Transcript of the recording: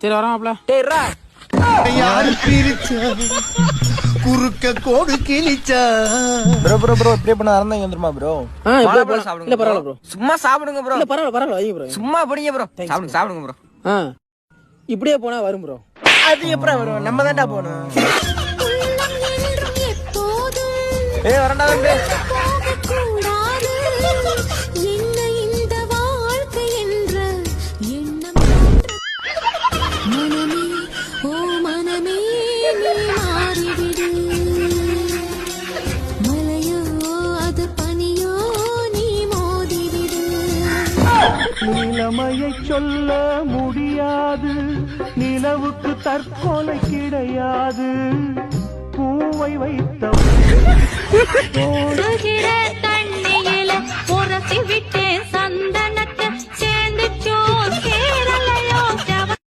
சரி வராமப்ல டேய் ரா. யாரு பிரிச்சா? குறுக்க கோடு கிழிச்சா? ப்ரோ ப்ரோ ப்ரோ இப்படியே பண்ண அறந்தாங்க வந்துருமா ப்ரோ ஆ இப்போ வாழைப்பழம் இல்ல சாப்பிடுங்க பரவாயில்ல ப்ரோ சும்மா சாப்பிடுங்க ப்ரோ இல்ல பரவாயில்ல பரவாயில்ல வைங்க ப்ரோ சும்மா படிங்க ப்ரோ சாப்பிடுங்க சாப்பிடுங்க ப்ரோ ஆ இப்படியே போனா வரும் ப்ரோ அது எப்படா வரும்? நம்ம தான்டா போகணும். ஏய் வரண்டா தம்பி. நிலைமையை சொல்ல முடியாது. நிலவுக்கு தற்கொலை கிடையாது. பூவை வைத்த